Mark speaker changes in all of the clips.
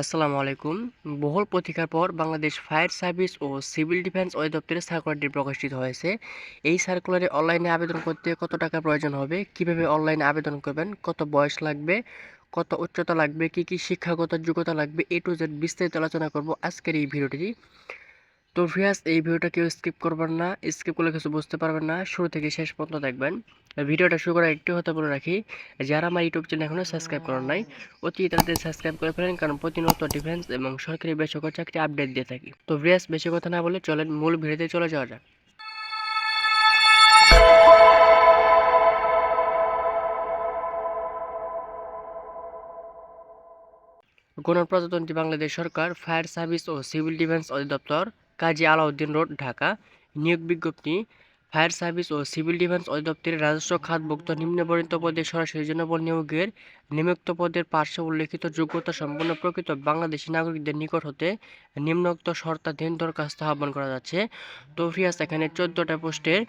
Speaker 1: আসসালামু আলাইকুম। বহুল প্রতীক্ষার পর বাংলাদেশ ফায়ার সার্ভিস ও সিভিল ডিফেন্স অধিদপ্তরের সার্কুলারটি প্রকাশিত হয়েছে। এই সার্কুলারে অনলাইনে আবেদন করতে কত টাকা প্রয়োজন হবে? কীভাবে অনলাইনে আবেদন করবেন? কত বয়স লাগবে? কত উচ্চতা লাগবে? কি কি শিক্ষাগত যোগ্যতা লাগবে? এ টু জেড বিস্তারিত আলোচনা করব আজকের এই ভিডিওটি। তো ভিয়াস এই ভিডিওটা কেউ স্কিপ করবেন না, স্কিপ করলে কিছু বুঝতে পারবেন না। শুরু থেকে শেষ পর্যন্ত দেখবেন। ভিডিওটা শুরু করার একটু হতে বলে রাখি, যারা আমার ইউটিউব চ্যানেল এখনও সাবস্ক্রাইব করেন নাই, অতি তাদের সাবস্ক্রাইব করে ফেলেন, কারণ প্রতিনিয়ত ডিফেন্স এবং সরকারি বেসরকারি চাকরি আপডেট দিয়ে থাকি। তো ভিয়াস বেশি কথা না বলে চলেন মূল ভিডিওতে চলে যাওয়া যাক। গণপ্রজাতন্ত্রী বাংলাদেশ সরকার, ফায়ার সার্ভিস ও সিভিল ডিফেন্স অধিদপ্তর কাজী আলাউদ্দিন রোড, ঢাকা। নিয়োগ বিজ্ঞপ্তি, ফায়ার সার্ভিস ও সিভিল ডিফেন্স অধিদপ্তরের রাজস্ব খাতভুক্ত নিম্নবর্ণিত পদে সরাসরি জনবল নিয়োগের নিম্নোক্ত পদের পার্শ্ব উল্লেখিত যোগ্যতা সম্পন্ন প্রকৃত বাংলাদেশি নাগরিকদের নিকট হতে নিম্নোক্ত শর্তাধীন দরখাস্ত আহ্বান করা যাচ্ছে। তো ফিয়াস এখানে চোদ্দোটা পোস্টের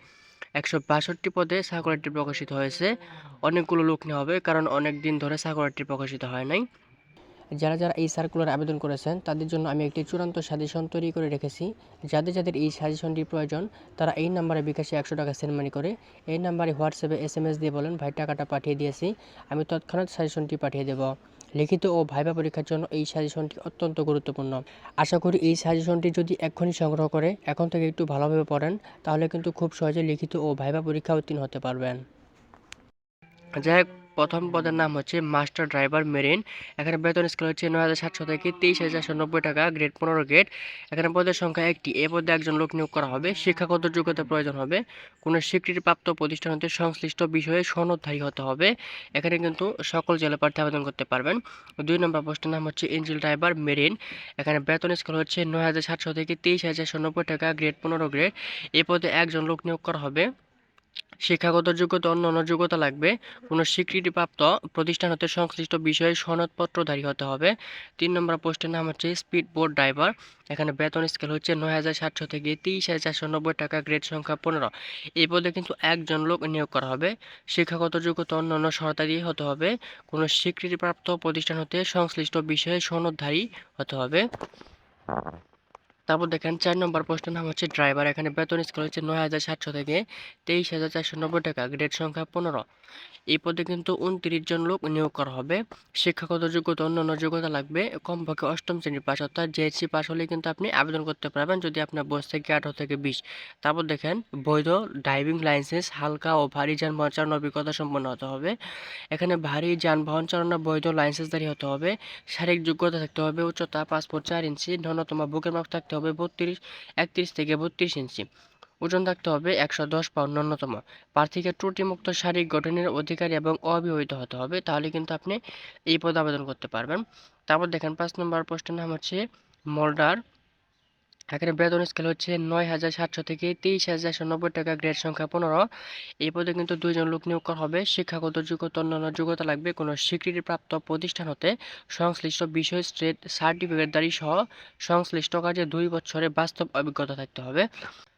Speaker 1: একশো বাষট্টি পদে সার্কুলারটি প্রকাশিত হয়েছে। অনেকগুলো লোক নেওয়া হবে, কারণ অনেক দিন ধরে সার্কুলারটি প্রকাশিত হয় নাই। যারা যারা এই সার্কুলার আবেদন করেছেন, তাদের জন্য আমি একটি চূড়ান্ত সাজেশন তৈরি করে রেখেছি। যাদের যাদের এই সাজেশনটি প্রয়োজন, তারা এই নাম্বারে বিকাশে একশো টাকা সেন্ড মানি করে। এই নাম্বারে হোয়াটসঅ্যাপে এস এম এস দিয়ে বলেন, ভাই, টাকাটা পাঠিয়ে দিয়েছি। আমি তৎক্ষণাৎ সাজেশনটি পাঠিয়ে দেব। লিখিত ও ভাইবা পরীক্ষার জন্য এই সাজেশনটি অত্যন্ত গুরুত্বপূর্ণ। আশা করি এই সাজেশনটি যদি এক্ষুনি সংগ্রহ করে, এখন থেকে একটু ভালোভাবে পড়েন, তাহলে কিন্তু খুব সহজে লিখিত ও ভাইবা পরীক্ষা উত্তীর্ণ হতে পারবেন। যাই হোক প্রথম পদের নাম হচ্ছে মাস্টার ড্রাইভার মেরিন। এখানে বেতন স্কেল হচ্ছে নয় হাজার সাতশো থেকে তেইশ হাজার চারশো নব্বই টাকা গ্রেড পনেরো গ্রেড এখানে পদের সংখ্যা একটি। এ পদে একজন লোক নিয়োগ করা হবে। শিক্ষাগত যোগ্যতা প্রয়োজন হবে। কোনো স্বীকৃতিপ্রাপ্ত প্রতিষ্ঠান হতে সংশ্লিষ্ট বিষয়ে সনদধারী হতে হবে। এখানে কিন্তু সকল জেলা প্রার্থী আবেদন করতে পারবেন। দুই নম্বর পোস্টের নাম হচ্ছে ইঞ্জিল ড্রাইভার মেরিন। এখানে বেতন স্কেল হচ্ছে নয় হাজার সাতশো থেকে তেইশ হাজার নব্বই টাকা গ্রেড পনেরো গ্রেড এ পদে একজন লোক নিয়োগ করা হবে। শিক্ষাগত যোগ্যতা অন্য অন্য যোগ্যতা লাগবে। কোনো স্বীকৃতিপ্রাপ্ত প্রতিষ্ঠান হতে সংশ্লিষ্ট বিষয়ে সনদপত্রধারী হতে হবে। তিন নম্বর পোস্টের নাম হচ্ছে স্পিড বোট ড্রাইভার। এখানে বেতন স্কেল হচ্ছে নয় হাজার সাতশো থেকে তেইশ হাজার চারশো নব্বই টাকা, গ্রেড সংখ্যা পনেরো। এই পদে কিন্তু একজন লোক নিয়োগ করা হবে। শিক্ষাগত যোগ্যতা অন্য অন্য সরকারি হতে হবে। কোনো স্বীকৃতিপ্রাপ্ত প্রতিষ্ঠান হতে সংশ্লিষ্ট বিষয়ে সনদধারী হতে হবে। তারপর দেখেন চার নম্বর পোস্টের নাম হচ্ছে ড্রাইভার এখানে বেতন স্কেল হচ্ছে নয় হাজার সাতশো থেকে তেইশ হাজার চারশো নব্বই টাকা গ্রেড সংখ্যা পনেরো। এই পদে কিন্তু উনত্রিশ জন লোক নিয়োগ করা হবে। শিক্ষাগত যোগ্যতা, অন্যান্য যোগ্যতা লাগবে। কমপক্ষে অষ্টম শ্রেণির পাস অর্থাৎ জেএসসি পাস হলে কিন্তু আপনি আবেদন করতে পারবেন যদি আপনার বয়স থেকে আঠারো থেকে বিশ। তারপর দেখেন বৈধ ড্রাইভিং লাইসেন্স হালকা ও ভারী যানবাহন চালানোর অভিজ্ঞতা সম্পন্ন হতে হবে। এখানে ভারী যানবাহন চালানোর বৈধ লাইসেন্সধারী হতে হবে। শারীরিক যোগ্যতা থাকতে হবে, উচ্চতা পাসপোর্ট চার ইঞ্চি, ন্যূনতম বুকের মাপ থাকতে হবে বত্রিশ, একত্রিশ থেকে বত্রিশ ইঞ্চি। ওজন থাকতে হবে একশো দশ পাউন্ড ন্যূনতম। প্রার্থীকে ত্রুটিমুক্ত শারীরিক গঠনের অধিকারী এবং অবিবাহিত হতে হবে, তাহলে কিন্তু আপনি এই পদে আবেদন করতে পারবেন। তারপর দেখেন পাঁচ নম্বর প্রশ্নের নাম হচ্ছে মোল্ডার এখানে বেতন স্কেল হচ্ছে নয় হাজার সাতশো থেকে তেইশ হাজার নব্বই টাকা গ্রেড সংখ্যা পনেরো। এই পদে কিন্তু দুইজন লোক নিয়োগ করা হবে। শিক্ষাগত যোগ্যতা, অন্যান্য যোগ্যতা লাগবে। কোনো স্বীকৃতিপ্রাপ্ত প্রতিষ্ঠান হতে সংশ্লিষ্ট বিষয় স্ট্রেট সার্টিফিকেট দাঁড়ি সহ সংশ্লিষ্ট কাজে দুই বছরের বাস্তব অভিজ্ঞতা থাকতে হবে।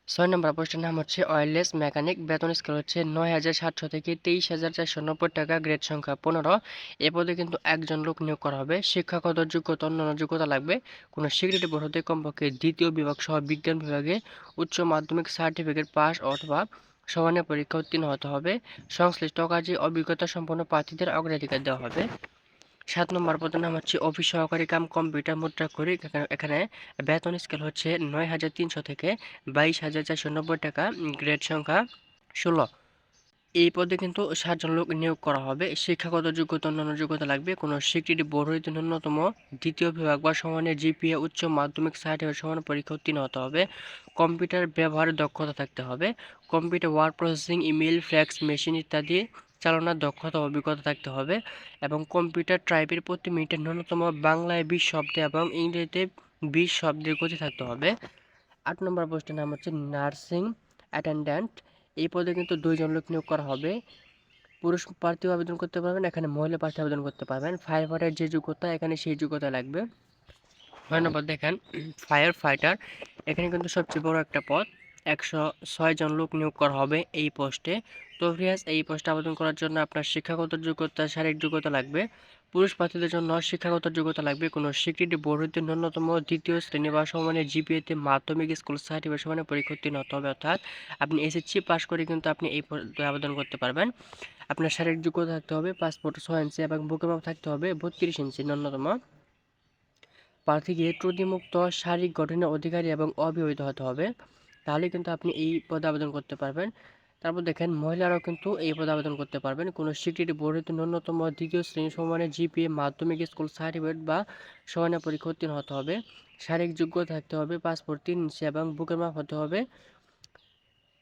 Speaker 1: ছয় নম্বর পোস্টের নাম হচ্ছে ওয়্যারলেস মেকানিক বেতন স্কেল হচ্ছে নয় হাজার সাতশো থেকে তেইশ হাজার চারশো নব্বই টাকা গ্রেড সংখ্যা পনেরো। এ পদে কিন্তু একজন লোক নিয়োগ করা হবে। শিক্ষাগত যোগ্যতা, অন্যান্য যোগ্যতা লাগবে। কোনো স্বীকৃতি বোর্ড হতে কমপক্ষে দ্বিতীয় বিভাগ সহ বিজ্ঞান বিভাগে উচ্চ মাধ্যমিক সার্টিফিকেট পাস অথবা সমানের পরীক্ষা উত্তীর্ণ হতে হবে। সংশ্লিষ্ট কাজে অভিজ্ঞতা সম্পন্ন প্রার্থীদের অগ্রাধিকার দেওয়া হবে। সাত নম্বর পদের নাম হচ্ছে অফিস সহকারী কাম কম্পিউটার মুদ্রা করি। এখানে বেতন স্কেল হচ্ছে নয় হাজার তিনশো থেকে বাইশ হাজার চারশো নব্বই টাকা গ্রেড সংখ্যা ষোলো। এই পদে কিন্তু সাতজন লোক নিয়োগ করা হবে। শিক্ষাগত যোগ্যতা, অন্যান্য যোগ্যতা লাগবে। কোনো স্বীকৃতি বোর্ড হইতে ন্যূনতম দ্বিতীয় বিভাগ বা সমানের জিপিএ, উচ্চ মাধ্যমিক সার্টিফিকেট সমান পরীক্ষা উত্তীর্ণ হতে হবে। কম্পিউটার ব্যবহারের দক্ষতা থাকতে হবে। Computer word processing email fax machine ইত্যাদি চালানোর দক্ষতা, অভিজ্ঞতা থাকতে হবে এবং কম্পিউটার টাইপের প্রতি মিনিটে ন্যূনতম বাংলায় বিশ শব্দ এবং ইংরেজিতে বিশ শব্দের গতি থাকতে হবে। আট নম্বর পোস্টের নাম হচ্ছে নার্সিং অ্যাটেন্ড্যান্ট এই পদে কিন্তু দুইজন লোক নিয়োগ করা হবে। পুরুষ প্রার্থীও আবেদন করতে পারবেন, এখানে মহিলা প্রার্থী আবেদন করতে পারবেন। ফায়ার ফাইটার যে যোগ্যতা, এখানে সেই যোগ্যতা লাগবে। নয় নম্বর দেখেন ফায়ার ফাইটার এখানে কিন্তু সবচেয়ে বড় একটা পদ। একশো ছয় জন লোক নিয়োগ করা হবে এই পোস্টে। তো এই পোস্টে আবেদন করার জন্য আপনার শিক্ষাগত যোগ্যতা, শারীরিক যোগ্যতা লাগবে। পুরুষ প্রার্থীদের জন্য শিক্ষাগত যোগ্যতা লাগবে। কোনো স্বীকৃতি বোর্ড হতে ন্যূনতম দ্বিতীয় শ্রেণি বা সমানের জিপিএতে মাধ্যমিক স্কুল সার্টিফিকেট সমানে পরীক্ষা উত্তীর্ণ হতে হবে, অর্থাৎ আপনি এসএসসি পাস করে কিন্তু আপনি এই আবেদন করতে পারবেন। আপনার শারীরিক যোগ্যতা থাকতে হবে, পাসপোর্ট ছয় ইঞ্চি এবং বুকের মাপ থাকতে হবে বত্রিশ ইঞ্চি ন্যূনতম। প্রার্থীকে ত্রুটিমুক্ত শারীরিক গঠনের অধিকারী এবং অবিবাহিত হতে হবে। তাহলে কিন্তু আপনি এই পদে আবেদন করতে পারবেন। তারপর দেখেন, মহিলারাও কিন্তু এই পদে আবেদন করতে পারবেন। কোনো স্বীকৃতি বোর্ড হতে ন্যূনতম দ্বিতীয় শ্রেণি সমানের জিপিএ, মাধ্যমিক স্কুল সার্টিফিকেট বা সমানের পরীক্ষা উত্তীর্ণ হতে হবে। শারীরিক যোগ্য থাকতে হবে, পাসপোর্ট তিন ইঞ্চি এবং বুকের মাপ হতে হবে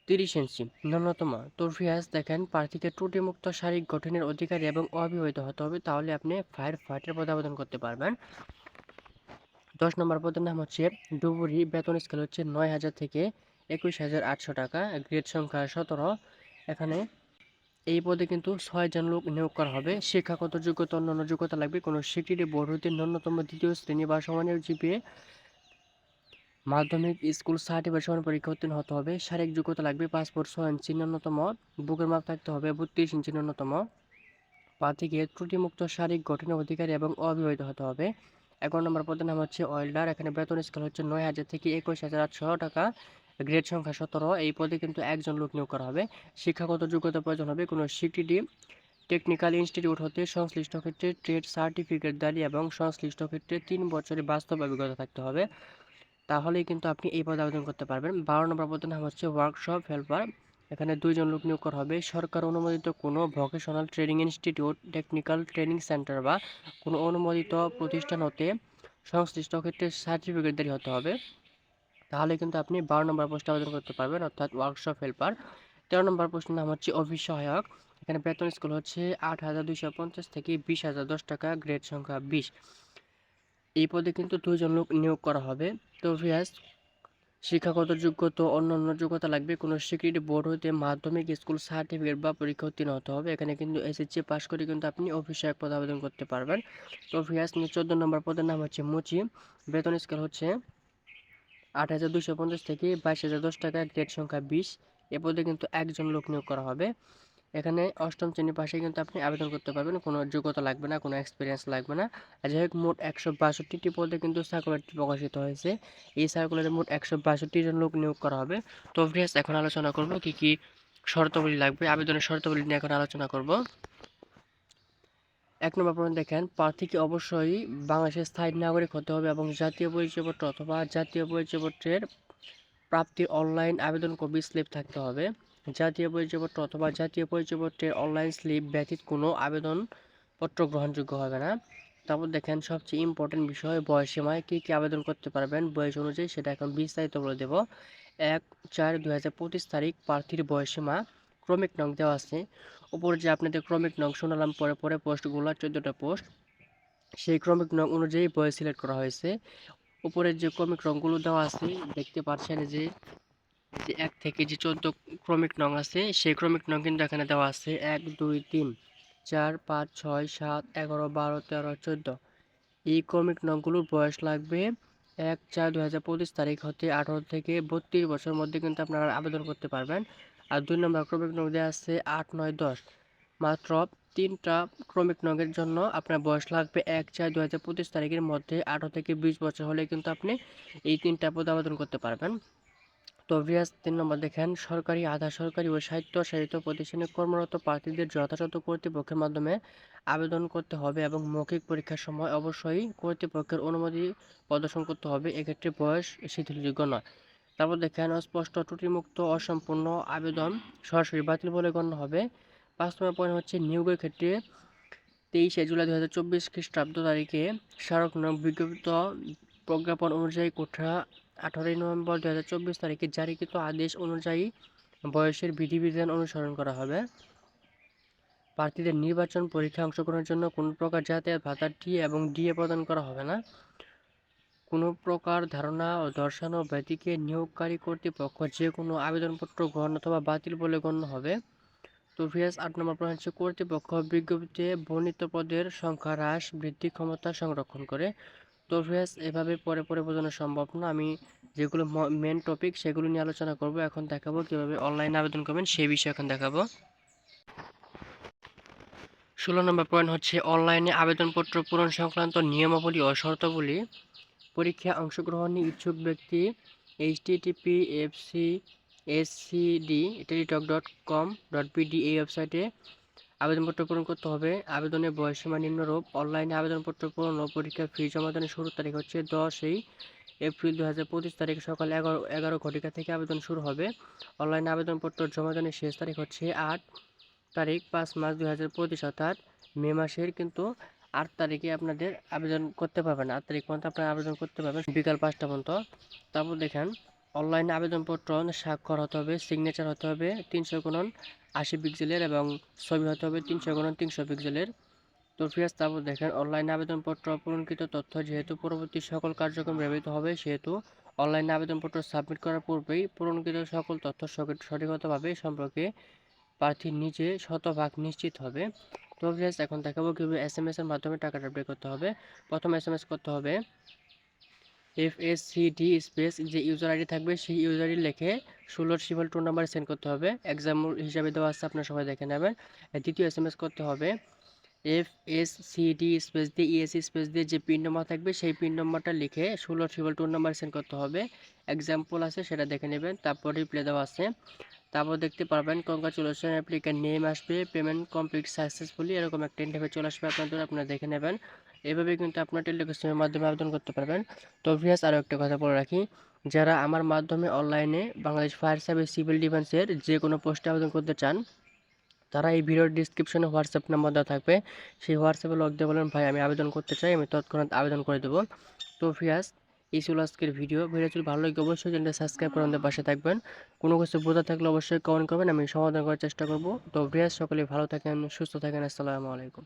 Speaker 1: তিরিশ ইঞ্চি। ন্যূনতম তরফিয়াস দেখেন, প্রার্থীকে ত্রুটিমুক্ত শারীরিক গঠনের অধিকারী এবং অবিবাহিত হতে হবে। তাহলে আপনি ফায়ার ফাইটার পদে আবেদন করতে পারবেন। দশ নম্বর পদের নাম হচ্ছে ডুবুরি বেতন স্কেল হচ্ছে নয় হাজার থেকে একুশ হাজার আটশো টাকা, গ্রেড সংখ্যা সতেরো। এখানে এই পদে কিন্তু ছয়জন লোক নিয়োগ করা হবে। শিক্ষাগত যোগ্যতা, অন্যান্য যোগ্যতা লাগবে। কোনো স্বীকৃতি বোর্ড হতে ন্যূনতম দ্বিতীয় শ্রেণি বা সমানের জিপিএ মাধ্যমিক স্কুল সার্টিফিকেট সমান পরীক্ষা উত্তীর্ণ হতে হবে। শারীরিক যোগ্যতা লাগবে পাসপোর্ট ছয় ইঞ্চি ন্যূনতম, বুকের মাপ থাকতে হবে বত্রিশ ইঞ্চি ন্যূনতম। প্রার্থীকে ত্রুটিমুক্ত শারীরিক গঠনের অধিকারী এবং অবিবাহিত হতে হবে। এগারো নম্বর পদের নাম হচ্ছে ওয়েল্ডার। এখানে বেতন স্কেল হচ্ছে নয় হাজার থেকে একুশ হাজার আটশো টাকা। গ্রেড সংখ্যা সতেরো, এই পদে কিন্তু একজন লোক নিয়োগ করা হবে। শিক্ষাগত যোগ্যতা প্রয়োজন হবে কোনো স্বীকৃতি। টেকনিক্যাল ইনস্টিটিউট হতে সংশ্লিষ্ট ক্ষেত্রে ট্রেড সার্টিফিকেট দাঁড়িয়ে এবং সংশ্লিষ্ট ক্ষেত্রে তিন বছরের বাস্তব অভিজ্ঞতা থাকতে হবে। তাহলেই কিন্তু আপনি এই পদে আবেদন করতে পারবেন। বারো নম্বর পদের নাম হচ্ছে ওয়ার্কশপ হেল্পার। এখানে দুইজন লোক নিয়োগ করা হবে। সরকার অনুমোদিত কোনো vocational training institute, technical training centre বা কোনো অনুমোদিত প্রতিষ্ঠান হতে সংশ্লিষ্ট ক্ষেত্রে সার্টিফিকেটধারী হতে হবে। তাহলে কিন্তু আপনি বারো নম্বর পোস্টে আবেদন করতে পারবেন, অর্থাৎ ওয়ার্কশপ হেল্পার তেরো নম্বর পোস্টের নাম হচ্ছে অফিস সহায়ক এখানে বেতন স্কুল হচ্ছে আট হাজার দুইশো পঞ্চাশ থেকে বিশ হাজার দশ টাকা গ্রেড সংখ্যা বিশ। এই পদে কিন্তু দুইজন লোক নিয়োগ করা হবে। তো ভিয়াস শিক্ষাগত যোগ্যতা অন্য অন্য যোগ্যতা লাগবে। কোনো স্বীকৃতি বোর্ড হতে মাধ্যমিক স্কুল সার্টিফিকেট বা পরীক্ষা উত্তীর্ণ হতে হবে। এখানে কিন্তু এসএসসি পাস করে কিন্তু আপনি অফিসে এক পদে আবেদন করতে পারবেন। তো ভিয়াস চোদ্দ নম্বর পদের নাম হচ্ছে মুচি। বেতন স্কেল হচ্ছে আট হাজার দুশো পঞ্চাশ থেকে বাইশ হাজার দশ টাকা গ্রেড সংখ্যা বিশ। এ পদে কিন্তু একজন লোক নিয়োগ করা হবে। এখানে অষ্টম শ্রেণি পাশে কিন্তু আপনি আবেদন করতে পারবেন। কোনো যোগ্যতা লাগবে না, কোনো এক্সপিরিয়েন্স লাগবে না। আর যাই হোক, মোট একশো বাষট্টিটি পদে কিন্তু সার্কুলারটি প্রকাশিত হয়েছে। এই সার্কুলারে মোট একশো বাষট্টি জন লোক নিয়োগ করা হবে। তো ফ্রেন্ডস এখন আলোচনা করব কি কি শর্তাবলী লাগবে। আবেদনের শর্তাবলী নিয়ে এখন আলোচনা করব। এক নম্বর পয়েন্ট দেখেন, প্রার্থীকে অবশ্যই বাংলাদেশের স্থায়ী নাগরিক হতে হবে এবং জাতীয় পরিচয়পত্র অথবা জাতীয় পরিচয়পত্রের প্রাপ্তির অনলাইন আবেদন কপি স্লিপ থাকতে হবে। জাতীয় পরিচয়পত্র অথবা জাতীয় পরিচয়পত্রের অনলাইন স্লিপ ব্যতীত কোনো আবেদনপত্র গ্রহণযোগ্য হবে না। তারপর দেখেন, সবচেয়ে ইম্পর্টেন্ট বিষয় বয়সীমায় কী কী আবেদন করতে পারবেন, বয়স অনুযায়ী সেটা এখন বিস্তারিত বলে দেব। এক চার দু তারিখ প্রার্থীর বয়সীমা ক্রমিক নং দেওয়া আছে। উপরে যে আপনাদের ক্রমিক নং শোনালাম পরে পরে পোস্টগুলো, চোদ্দোটা পোস্ট, সেই ক্রমিক নং অনুযায়ী বয়স সিলেক্ট করা হয়েছে। উপরের যে ক্রমিক রঙগুলো দেওয়া আছে, দেখতে পাচ্ছেন যে যে এক থেকে যে চোদ্দ ক্রমিক নং আছে, সেই ক্রমিক নং কিন্তু এখানে দেওয়া আছে। এক, দুই, তিন, চার, পাঁচ, ছয়, সাত, এগারো, বারো, তেরো, চোদ্দ। এই ক্রমিক নংগুলোর বয়স লাগবে এক চার দু হাজার পঁচিশ তারিখ হতে আঠারো থেকে বত্রিশ বছরের মধ্যে কিন্তু আপনারা আবেদন করতে পারবেন। আর দুই নম্বর ক্রমিক নং দেওয়া আছে আট, নয়, দশ। মাত্র তিনটা ক্রমিক নগের জন্য আপনার বয়স লাগবে এক চার দু হাজার পঁচিশ তারিখের মধ্যে আঠারো থেকে বিশ বছর হলে কিন্তু আপনি এই তিনটা পদে আবেদন করতে পারবেন। তো ভিয়াস তিন নম্বর দেখেন, সরকারি, আধা সরকারি ও সাহিত্য সাহিত্য প্রতিষ্ঠানে কর্মরত প্রার্থীদের যথাযথ কর্তৃপক্ষের মাধ্যমে আবেদন করতে হবে এবং মৌখিক পরীক্ষার সময় অবশ্যই কর্তৃপক্ষের অনুমতি প্রদর্শন করতে হবে। এক্ষেত্রে বয়স শিথিলযোগ্য নয়। তারপর দেখেন অস্পষ্ট ত্রুটিমুক্ত অসম্পূর্ণ আবেদন সরাসরি বাতিল বলে গণ্য হবে। পাঁচ নম্বর পয়েন্ট হচ্ছে নিয়োগের ক্ষেত্রে তেইশে জুলাই দু হাজার চব্বিশ খ্রিস্টাব্দ তারিখে স্মারক বিজ্ঞপ্ত প্রজ্ঞাপন অনুযায়ী কোঠা আঠারোই নভেম্বর দু হাজার চব্বিশ তারিখে জারিকৃত আদেশ অনুযায়ী বয়সের বিধিবিধান অনুসরণ করা হবে। প্রার্থীদের নির্বাচন পরীক্ষায় অংশগ্রহণের জন্য কোনো প্রকার যাতায়াত ভাতা টি এবং ডিএ প্রদান করা হবে না। কোনো প্রকার ধারণা ও দর্শানো ব্যক্তিকে নিয়োগকারী কর্তৃপক্ষ যে কোনো আবেদনপত্র গ্রহণ অথবা বাতিল বলে গণ্য হবে। তো ভিএস আট নম্বর প্রশ্ন হচ্ছে, কর্তৃপক্ষ বিজ্ঞপ্তিতে বর্ণিত পদের সংখ্যা হ্রাস, বৃদ্ধি ক্ষমতা সংরক্ষণ করে। তো ভিএস এভাবে পরে পরে বোঝানো সম্ভব না। আমি যেগুলো মেন টপিক সেগুলো নিয়ে আলোচনা করব, এখন দেখাবো কীভাবে অনলাইনে আবেদন করবেন সেই বিষয়ে এখন দেখাবো। ষোলো নম্বর পয়েন্ট হচ্ছে অনলাইনে আবেদনপত্র পূরণ সংক্রান্ত নিয়মাবলী ও শর্তাবলী। পরীক্ষা অংশগ্রহণে ইচ্ছুক ব্যক্তি H TTP FC SCD Teletalk dot com dot BD এই ওয়েবসাইটে আবেদনপত্র পূরণ করতে হবে। আবেদনের বয়সীমা নিম্নরূপ। অনলাইনে আবেদনপত্র পূরণ ও পরীক্ষার ফি জমা জমাদানের শুরুর তারিখ হচ্ছে দশই এপ্রিল দু হাজার পঁচিশ তারিখ সকাল এগারো এগারো ঘটিকা থেকে আবেদন শুরু হবে। অনলাইনে আবেদনপত্র জমা জমাদানের শেষ তারিখ হচ্ছে আট তারিখ পাঁচ মাস দু হাজার পঁচিশ, অর্থাৎ মে মাসের কিন্তু আট তারিখে আপনাদের আবেদন করতে পারবেন। আট তারিখ পর্যন্ত আপনারা আবেদন করতে পারবেন। বিকাল পাঁচটা পর্যন্ত। তারপর দেখেন, অনলাইনে আবেদনপত্র স্বাক্ষর হতে হবে সিগনেচার হতে হবে, তিনশো গুণন আশি পিক্সেলের এবং ছবি হতে হবে, তিনশো গুণন তিনশো পিক্সেলের তো ফিয়াস তারপর দেখেন, অনলাইনে আবেদনপত্র পূরণকৃত তথ্য যেহেতু পরবর্তী সকল কার্যক্রম ব্যবহৃত হবে, সেহেতু অনলাইনে আবেদনপত্র সাবমিট করার পূর্বেই পূরণকৃত সকল তথ্য সঠিক- সঠিকতাভাবে সম্পর্কে প্রার্থী নিজে শতভাগ নিশ্চিত হবে। তো ফ্রেন্ডস এখন দেখাবো কীভাবে এস এম এস এর মাধ্যমে টাকাটা পে করতে হবে। প্রথম এস এম এস করতে হবে F S C D space যে ইউজার আইডি থাকবে, সেই ইউজার আইডি লিখে ষোলোর সিভল টু নাম্বারে সেন্ড করতে হবে। এক্সাম্পল হিসাবে দেওয়া আছে, আপনারা সবাই দেখে নেবেন। দ্বিতীয় এস এম এস করতে হবে F S C D space দিয়ে ইএসসি স্পেস দিয়ে যে পিন নম্বর থাকবে, সেই পিন নম্বরটা লিখে ষোলো ট্রিপল টু নাম্বার সেন্ড করতে হবে। এক্সাম্পল আছে, সেটা দেখে নেবেন। তারপর রিপ্লে দেওয়া আছে। তারপর দেখতে পারবেন কনগ্রাচুলেশন অ্যাপ্লিকেন্ট নেম আসবে পেমেন্ট কমপ্লিট সাকসেসফুলি এরকম একটা ইন্টারভিউ চলে আসবে আপনাদের, আপনারা দেখে নেবেন। এভাবে কিন্তু আপনার টেলিভিশনের মাধ্যমে আবেদন করতে পারবেন। তো ভিয়াস আরও একটা কথা বলে রাখি, যারা আমার মাধ্যমে অনলাইনে বাংলাদেশ ফায়ার সার্ভিস সিভিল ডিফেন্সের যে কোনো পোস্টে আবেদন করতে চান, তারা এই ভিডিওর ডিসক্রিপশনে হোয়াটসঅ্যাপ নাম্বার দেওয়া থাকবে। সেই হোয়াটসঅ্যাপে লগ দিয়ে বলেন, ভাই, আমি আবেদন করতে চাই, আমি তৎক্ষণাৎ আবেদন করে দেবো। তো ফিয়াস এই ছিল আজকের ভিডিও। ভিডিও যদি ভালো লাগে, অবশ্যই চ্যানেলটা সাবস্ক্রাইব করে আমাদের পাশে থাকবেন। কোনো কিছু বোঝা থাকলে অবশ্যই কমেন্ট করবেন, আমি সমাধান করার চেষ্টা করব। তো ফিয়াস সকলে ভালো থাকেন, সুস্থ থাকেন, আসসালামু আলাইকুম।